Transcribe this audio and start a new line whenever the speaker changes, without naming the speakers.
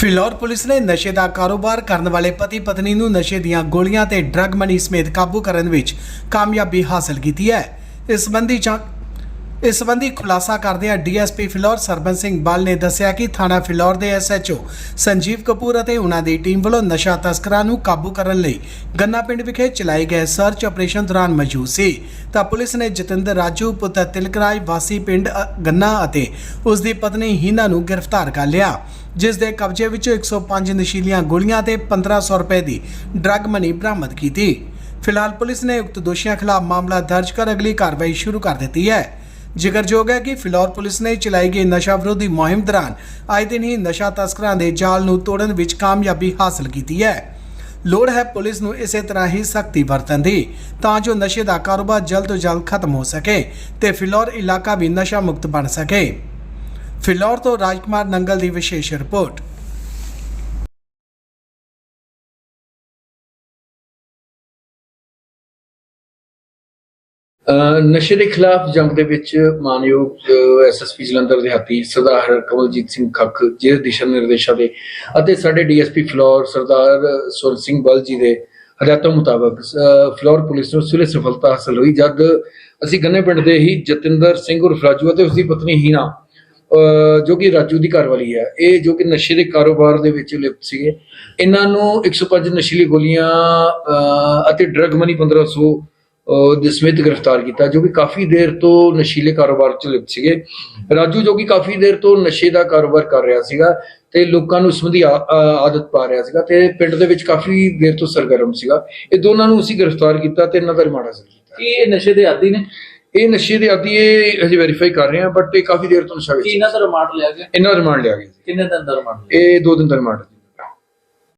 Phillaur police ਨੇ ਨਸ਼ੇ ਦਾ ਕਾਰੋਬਾਰ ਕਰਨ ਵਾਲੇ ਪਤੀ ਪਤਨੀ ਨੂੰ ਨਸ਼ੇ ਦੀਆਂ ਗੋਲੀਆਂ ਤੇ ਡਰੱਗ ਮਨੀ ਸਮੇਤ ਕਾਬੂ ਕਰਨ ਵਿੱਚ ਕਾਮਯਾਬੀ ਹਾਸਲ ਕੀਤੀ ਹੈ। ਇਸ ਸੰਬੰਧੀ ਜਾਂ ਇਸ ਸੰਬੰਧੀ ਖੁਲਾਸਾ ਕਰਦਿਆਂ ਡੀਐਸਪੀ ਫਿਲੌਰ ਸਰਬਨ ਸਿੰਘ ਬਲ ਨੇ ਦੱਸਿਆ ਕਿ ਥਾਣਾ ਫਿਲੌਰ ਦੇ ਐਸਐਚਓ ਸੰਜੀਵ ਕਪੂਰ ਅਤੇ ਉਹਨਾਂ ਦੀ ਟੀਮ ਵੱਲੋਂ ਨਸ਼ਾ ਤਸਕਰਾਂ ਨੂੰ ਕਾਬੂ ਕਰਨ ਲਈ ਗੰਨਾ ਪਿੰਡ ਵਿਖੇ ਚਲਾਏ ਗਏ ਸਰਚ ਆਪਰੇਸ਼ਨ ਦੌਰਾਨ ਮੌਜੂਦ ਸੀ। ਤਾਂ ਪੁਲਿਸ ਨੇ ਜਤਿੰਦਰ ਰਾਜੂ ਪੁੱਤਰ ਤਿਲਕਰਾਜ ਵਾਸੀ ਪਿੰਡ ਗੰਨਾ ਅਤੇ ਉਸ ਦੀ ਪਤਨੀ ਹੀਨਾ ਨੂੰ ਗ੍ਰਿਫਤਾਰ ਕਰ ਲਿਆ। ਜਿਸ ਦੇ ਕਬਜ਼ੇ ਵਿੱਚੋਂ 105 ਨਸ਼ੀਲੀਆਂ ਗੋਲੀਆਂ ਤੇ 1500 ਰੁਪਏ ਦੀ ਡਰੱਗ ਮਨੀ ਬਰਾਮਦ ਕੀਤੀ। ਫਿਲਹਾਲ ਪੁਲਿਸ ਨੇ ਉਕਤ ਦੋਸ਼ੀਆਂ ਖਿਲਾਫ ਮਾਮਲਾ ਦਰਜ ਕਰ ਅਗਲੀ ਕਾਰਵਾਈ ਸ਼ੁਰੂ ਕਰ ਦਿੱਤੀ ਹੈ। ਜ਼ਿਕਰਯੋਗ ਹੈ ਕਿ ਫਿਲੌਰ ਪੁਲਿਸ ਨੇ ਚਲਾਈ ਗਈ ਨਸ਼ਾ ਵਿਰੋਧੀ ਮੁਹਿੰਮ ਦੌਰਾਨ ਆਏ ਦਿਨ ਹੀ ਨਸ਼ਾ ਤਸਕਰਾਂ ਦੇ ਜਾਲ ਨੂੰ ਤੋੜਨ ਵਿੱਚ ਕਾਮਯਾਬੀ ਹਾਸਲ ਕੀਤੀ ਹੈ। ਲੋੜ ਹੈ ਪੁਲਿਸ ਨੂੰ ਇਸੇ ਤਰ੍ਹਾਂ ਹੀ ਸਖਤੀ ਵਰਤਣ ਦੀ, ਤਾਂ ਜੋ ਨਸ਼ੇ ਦਾ ਕਾਰੋਬਾਰ ਜਲਦ ਤੋਂ ਜਲਦ ਖਤਮ ਹੋ ਸਕੇ ਤੇ ਫਿਲੌਰ ਇਲਾਕਾ ਵੀ ਨਸ਼ਾ ਮੁਕਤ ਬਣ ਸਕੇ। ਫਿਲੌਰ ਤੋਂ ਰਾਜਕੁਮਾਰ ਨੰਗਲ ਦੀ ਵਿਸ਼ੇਸ਼ ਰਿਪੋਰਟ।
ਨਸ਼ੇ ਦੇ ਖਿਲਾਫ ਜੰਗ ਦੇ ਵਿੱਚ ਮਾਨਯੋਗ ਐਸਐਸਪੀ ਜਲੰਧਰ ਦੇ ਹਾਤੀ ਸਰਦਾਰ ਕਮਲਜੀਤ ਸਿੰਘ ਖੱਖ, ਜਿਹਦੇ ਦਿਸ਼ਾ ਨਿਰਦੇਸ਼ਾਂ ਦੇ ਅਤੇ ਸਾਡੇ ਡੀਐਸਪੀ ਫਲੋਰ ਸਰਦਾਰ ਸੁਰ ਸਿੰਘ ਬਲ ਜੀ ਦੇ ਹਦਾਇਤਾਂ ਮੁਤਾਬਕ ਅਹ ਫਲੋਰ ਪੁਲਿਸ ਨੂੰ ਸੁਲੇ ਸਫਲਤਾ ਹਾਸਲ ਹੋਈ ਜਦ ਅਸੀਂ ਗੰਨੇ ਪਿੰਡ ਦੇ ਹੀ ਜਤਿੰਦਰ ਸਿੰਘ ਉਰਫ ਰਾਜੂ ਅਤੇ ਉਸ ਦੀ ਪਤਨੀ ਹੀਨਾ ਜੋ ਕਿ ਰਾਜੂ ਦੀ ਘਰਵਾਲੀ ਹੈ, ਇਹ ਜੋ ਕਿ ਨਸ਼ੇ ਦੇ ਕਾਰੋਬਾਰ ਦੇ ਵਿੱਚ ਲਿਪਤ ਸੀਗੇ। ਇਹਨਾਂ ਨੂੰ 105 ਨਸ਼ੀਲੀ ਗੋਲੀਆਂ ਅਤੇ ਡਰਗ ਮਨੀ 1500 ਦੇ ਸਮੇਤ ਗ੍ਰਿਫਤਾਰ ਕੀਤਾ, ਜੋ ਕਿ ਕਾਫੀ ਦੇਰ ਤੋਂ ਨਸ਼ੀਲੇ ਕਾਰੋਬਾਰ ਚ ਲਿਪਤ ਸੀਗੇ। ਰਾਜੂ ਜੋ ਕਿ ਕਾਫੀ ਦੇਰ ਤੋਂ ਨਸ਼ੇ ਦਾ ਕਾਰੋਬਾਰ ਕਰ ਰਿਹਾ ਸੀਗਾ ਤੇ ਲੋਕਾਂ ਨੂੰ ਇਸ ਸੰਬੰਧੀ ਆਦਤ ਪਾ ਰਿਹਾ ਸੀਗਾ ਤੇ ਪਿੰਡ ਦੇ ਵਿੱਚ ਕਾਫੀ ਦੇਰ ਤੋਂ ਸਰਗਰਮ ਸੀਗਾ। ਇਹ ਦੋਨਾਂ ਨੂੰ ਅਸੀਂ ਗ੍ਰਿਫਤਾਰ ਕੀਤਾ ਤੇ ਇਹਨਾਂ ਦਾ ਰਿਮਾਂਡ ਹਾਸਲ ਕੀਤਾ।
ਕੀ ਇਹ ਨਸ਼ੇ ਦੇ ਆਦੀ ਨੇ?
ਇਹ ਨਸ਼ੇ ਦੇ ਆਦੀ ਇਹ ਹਜੇ ਵੈਰੀਫਾਈ ਕਰ ਰਹੇ ਹਾਂ ਬਟ ਇਹ ਕਾਫੀ ਦੇਰ ਤੋਂ ਨਸ਼ਾ
ਕੀ
ਵਿੱਚ
ਇਹਨਾਂ ਦਾ ਰਿਮਾਂਡ ਲਿਆ ਗਿਆ?
ਇਹਨਾਂ ਦਾ ਰਿਮਾਂਡ ਲਿਆ ਗਿਆ
ਕਿੰਨੇ ਦਿਨ ਦਾ ਰਿਮਾਂਡ ਲਿਆ
ਇਹ ਦੋ ਦਿਨ ਦਾ ਰਿਮਾਂਡ